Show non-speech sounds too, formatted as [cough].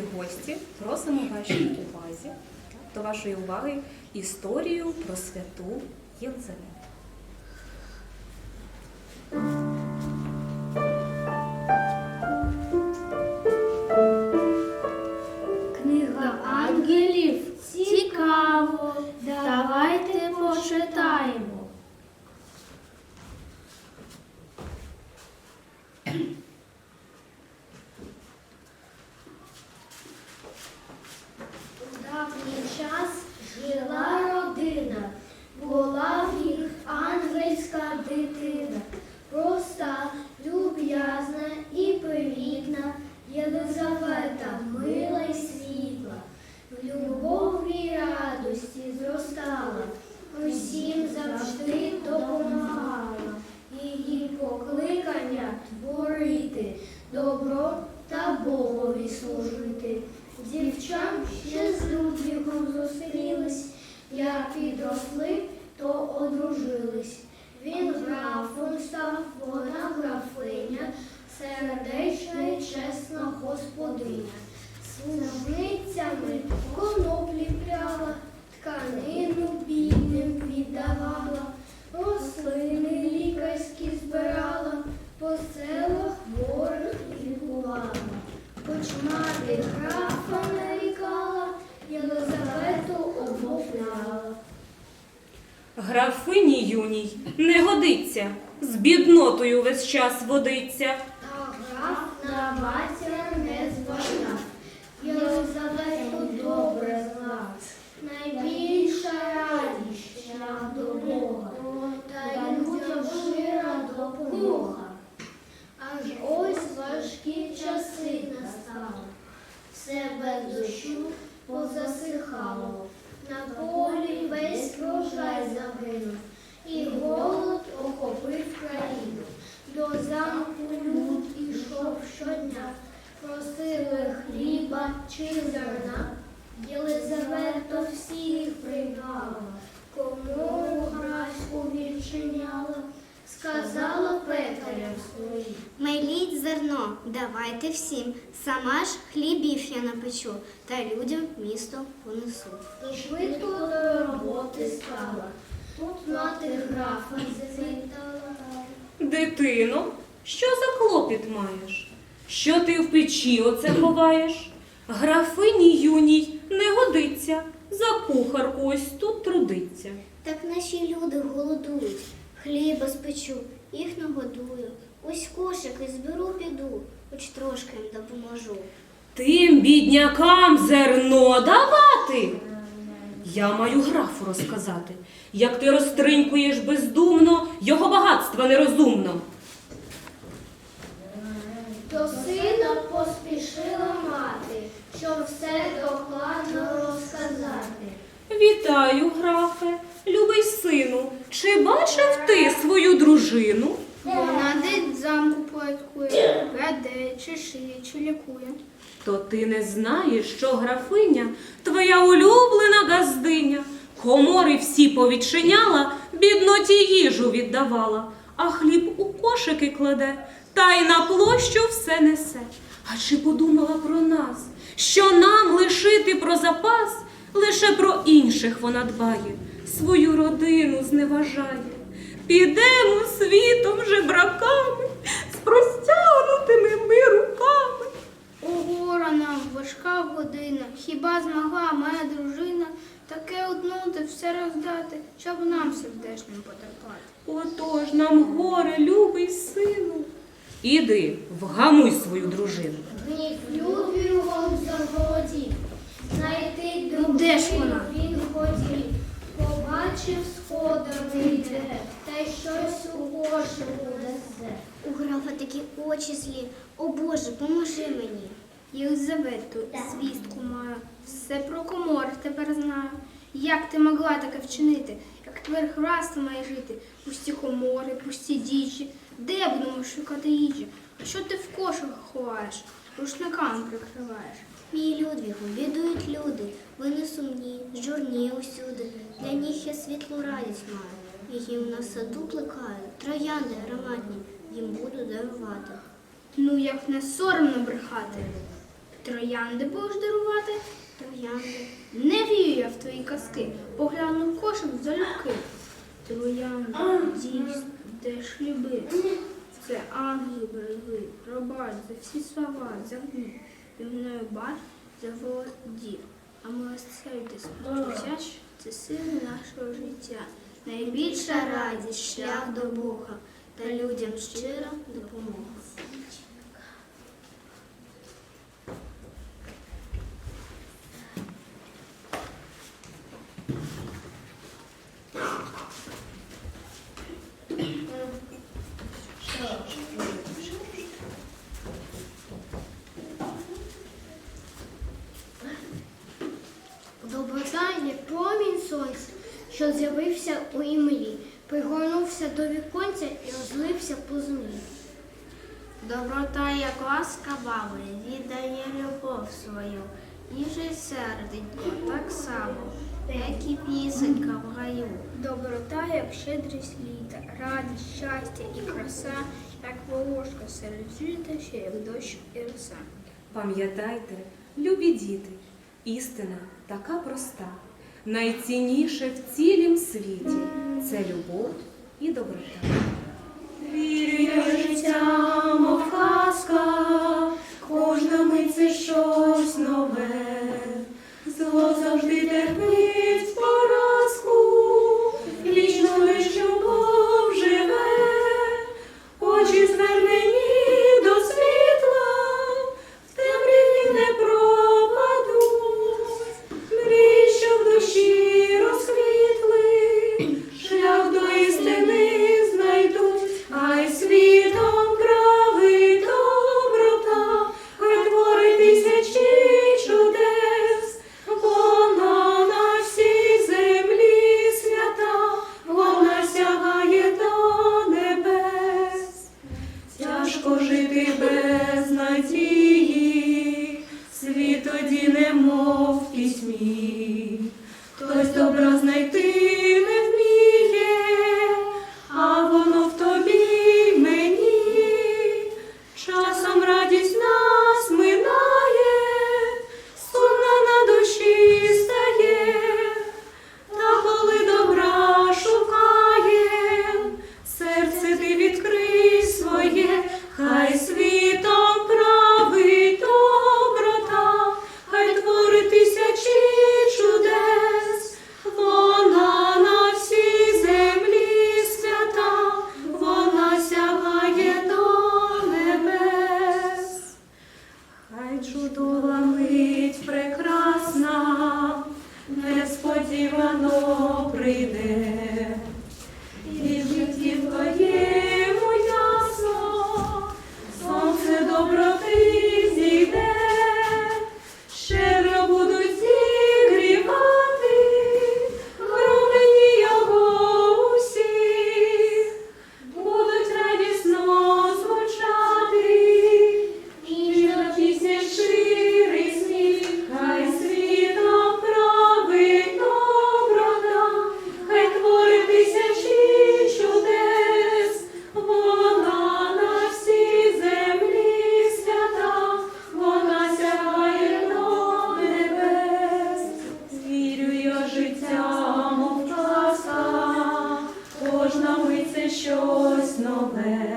любі гості, просимо вашій [clears throat] увазі до вашої уваги історію про святу Єлизавету. Книга ангелів цікаво. Давайте почитаємо. Підросли, то одружились. Він графом став, вона графиня, сердечна і чесна господиня. Служницями коноплі пряла, тканину бідним віддавала, рослини лікарські збирала, по селах хворих лікувала. Хоч мати графа нарікала, Єлизавету обмовляла. Графині юній не годиться, з біднотою весь час водиться. Та граф на матір не зважав, Єлизавету добре знав. Найбільша радість шлях до Бога, та людям щира допомога. Аж ось важкі часи настали, все без дощу позасихало, на полі весь врожай загинув, і голод охопив країну. До замку люд ішов щодня, просили хліба чи зерна. Єлизавета всіх приймала, кому граську відчиняла, сказала пекарям своїм. Меліть зерно, давайте всім. Сама ж хлібів я напечу, та людям місто понесу. І швидко до роботи стала. Тут мати графа. Дитино, що за клопіт маєш? Що ти в печі оце ховаєш? Графині юній не годиться, за кухарку ось тут трудиться. Так наші люди голодують, хліба спечу, їх нагодую. Ось кошики зберу піду, хоч трошки їм допоможу. Тим біднякам зерно давати. Я маю графу розказати, як ти розтринькуєш бездумно його багатства нерозумно. До сина поспішила мати, щоб все докладно розказати. Вітаю, графе, любий сину. Чи бачив ти свою дружину? Вона десь замку порядкує, веде, чи шиє, чи лікує. То ти не знаєш, що графиня, твоя комори всі повідчиняла, бідноті їжу віддавала, а хліб у кошики кладе, та й на площу все несе. А чи подумала про нас, що нам лишити про запас, лише про інших вона дбає, свою родину зневажає. Підемо світом жебраками, з простягнутими ми руками. Огора нам важка година, хіба змогла моя дружина таке однути все роздати, щоб нам сердечним потерпати. Отож нам горе, любий сину. Іди, вгамуй свою дружину. Гнів Людвігом заволодів, знайти дружину Де ж вона? він хотів. Побачив сходами йде, та й щось у кошику несе. У графа такі очі злі. О Боже, поможи мені. Єлизавету, звістку маю, все про комор тепер знаю. Як ти могла таке вчинити? Як тепер граста має жити? Пусті комори, пусті дічі. Де будемо шукати їжі? А що ти в кошиках ховаєш? Рушниками прикриваєш. Мій Людвігу, бідують люди, вони сумні, журні усюди. Для них я світлу радість маю. І їм на саду плекаю, троянди ароматні, їм буду дарувати. Ну, як не соромно брехати. Троянди будеш дарувати? Троянди. Не вірю я в твої казки, погляну в кошик залюбки. Троянди, дійсно, де ж любити? Це ангели берегли, пробач за всі слова, за гнів. І мною бач, заволодів. А милосердя спочач це сили нашого життя. Найбільша радість, шлях до Бога та людям щира допомога. Що з'явився у імлі, пригорнувся до віконця і розлився по землі. Доброта, як ласка баби, віддає любов свою, і же серденько так само, як і пісенька в гаю. Доброта, як щедрість літа, радість, щастя і краса, як волошка серед жита, ще як дощ і роса. Пам'ятайте, любі діти, істина така проста. Найцінніше в цілім світі це любов і доброта. Вірю я життя, мов казка, кожна мить це щось щось нове.